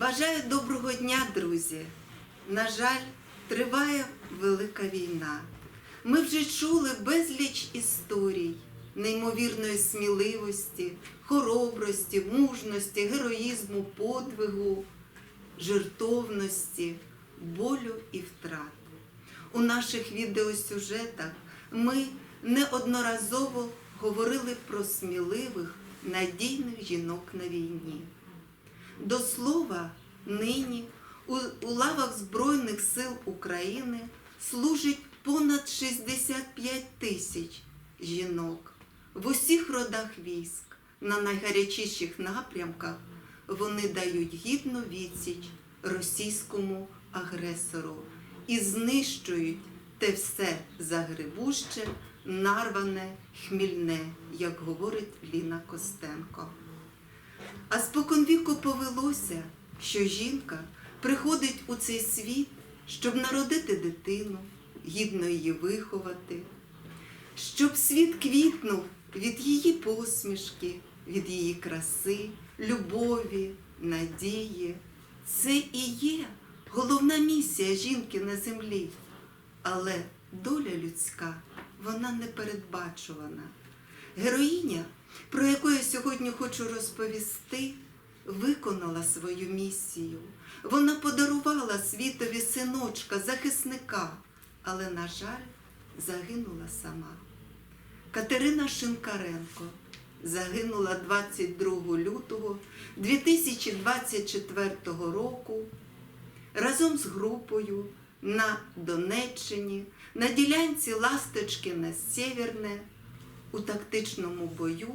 Бажаю доброго дня, друзі. На жаль, триває велика війна. Ми вже чули безліч історій, неймовірної сміливості, хоробрості, мужності, героїзму, подвигу, жертовності, болю і втрат. У наших відеосюжетах ми неодноразово говорили про сміливих, надійних жінок на війні. До слова, нині у, лавах Збройних сил України служить понад 65 тисяч жінок в усіх родах військ, на найгарячіших напрямках вони дають гідну відсіч російському агресору і знищують те все загребуще, нарване, хмільне, як говорить Ліна Костенко. А споконвіку повелося, що жінка приходить у цей світ, щоб народити дитину, гідно її виховати, щоб світ квітнув від її посмішки, від її краси, любові, надії. Це і є головна місія жінки на землі. Але доля людська, вона непередбачувана. Героїня, про яку я сьогодні хочу розповісти, виконала свою місію. Вона подарувала світові синочка, захисника, але, на жаль, загинула сама. Катерина Шинкаренко загинула 22 лютого 2024 року разом з групою на Донеччині на ділянці Ласточкине Сєвєрне у тактичному бою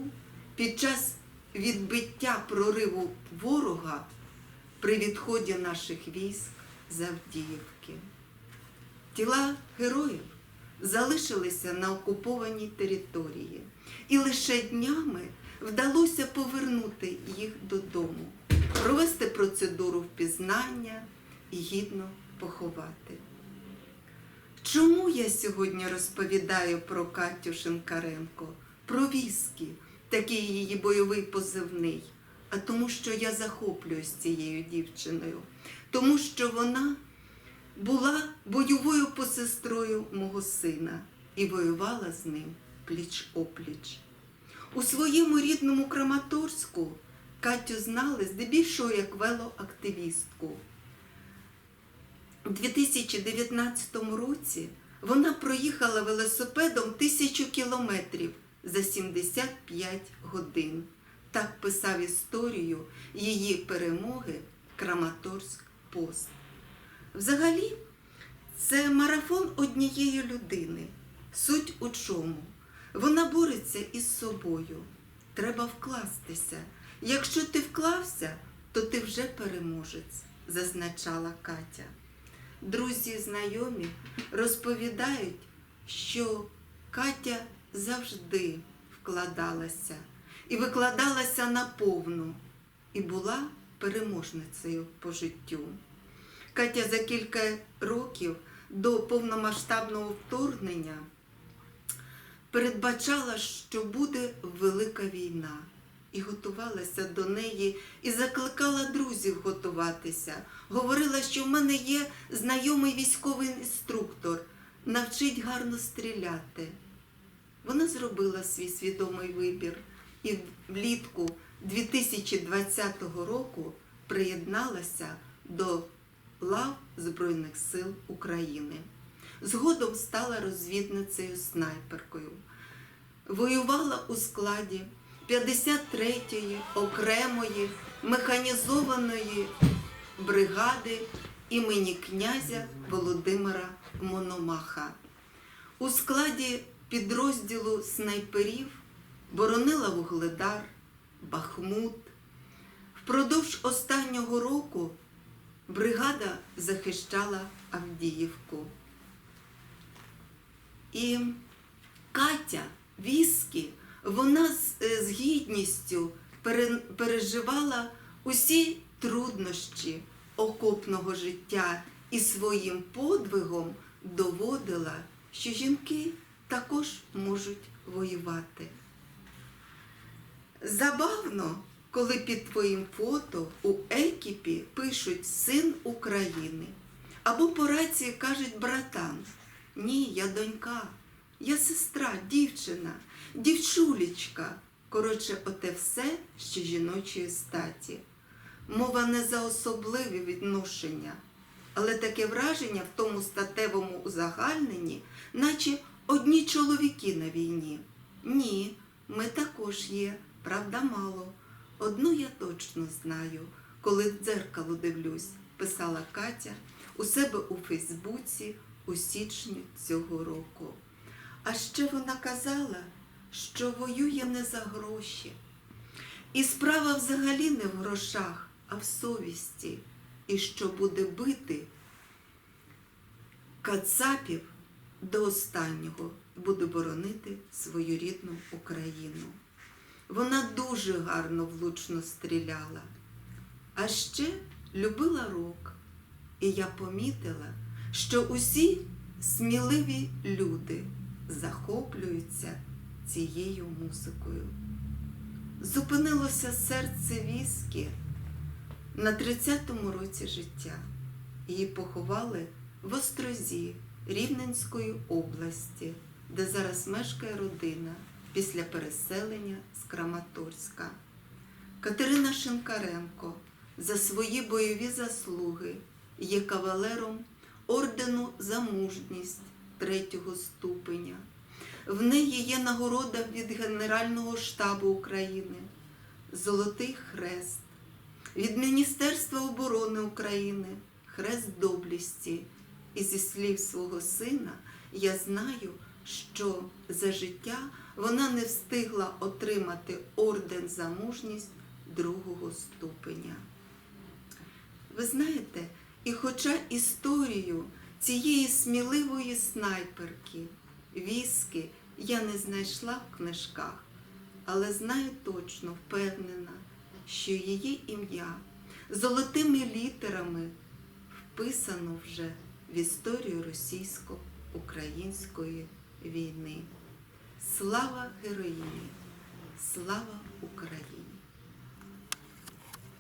під час відбиття прориву ворога при відході наших військ з Авдіївки. Тіла героїв залишилися на окупованій території, і лише днями вдалося повернути їх додому, провести процедуру впізнання і гідно поховати. Чому я сьогодні розповідаю про Катю Шинкаренко, про віскі, такий її бойовий позивний? А тому, що я захоплююсь цією дівчиною, тому що вона була бойовою посестрою мого сина і воювала з ним пліч опліч. У своєму рідному Краматорську Катю знали здебільшого як велоактивістку. У 2019 році вона проїхала велосипедом тисячу кілометрів за 75 годин. Так писав історію її перемоги Краматорськ Пост. Взагалі, це марафон однієї людини. Суть у чому? Вона бореться із собою. Треба вкластися. Якщо ти вклався, то ти вже переможець, зазначала Катя. Друзі, знайомі розповідають, що Катя завжди вкладалася і викладалася наповну, і була переможницею по життю. Катя за кілька років до повномасштабного вторгнення передбачала, що буде велика війна, і готувалася до неї, і закликала друзів готуватися. Говорила, що в мене є знайомий військовий інструктор, навчить гарно стріляти. Вона зробила свій свідомий вибір і влітку 2020 року приєдналася до лав Збройних сил України. Згодом стала розвідницею снайперкою. Воювала у складі 53-ї окремої механізованої бригади імені князя Володимира Мономаха. У складі підрозділу снайперів боронила Вугледар, Бахмут. Впродовж останнього року бригада захищала Авдіївку. І Катя Віскі, вона з, е, гідністю пере- переживала усі труднощі окопного життя і своїм подвигом доводила, що жінки також можуть воювати. Забавно, коли під твоїм фото у екіпі пишуть син України. Або по рації кажуть братан. Ні, я донька, я сестра, дівчина, дівчулечка. Коротше, оте все ще жіночої статі. Мова не за особливі відношення, але таке враження в тому статевому узагальненні, наче одні чоловіки на війні. Ні, ми також є, правда, мало. Одну я точно знаю, коли в дзеркало дивлюсь, писала Катя у себе у Фейсбуці у січні цього року. А ще вона казала, що воює не за гроші. І справа взагалі не в грошах, а в совісті, і що буде бити кацапів до останнього буде боронити свою рідну Україну. Вона дуже гарно влучно стріляла, а ще любила рок. І я помітила, що усі сміливі люди захоплюються цією музикою. Зупинилося серце віскі на 30-му році життя. Її поховали в Острозі Рівненської області, де зараз мешкає родина після переселення з Краматорська. Катерина Шинкаренко за свої бойові заслуги є кавалером ордену за мужність третього ступеня. В неї є нагорода від Генерального штабу України, Золотий Хрест, від Міністерства оборони України, Хрест доблісті. І зі слів свого сина я знаю, що за життя вона не встигла отримати орден за мужність другого ступеня. Ви знаєте, і хоча історію цієї сміливої снайперки, віски я не знайшла в книжках, але знаю точно, впевнена, що її ім'я золотими літерами вписано вже в історію російсько-української війни. Слава героїні! Слава Україні!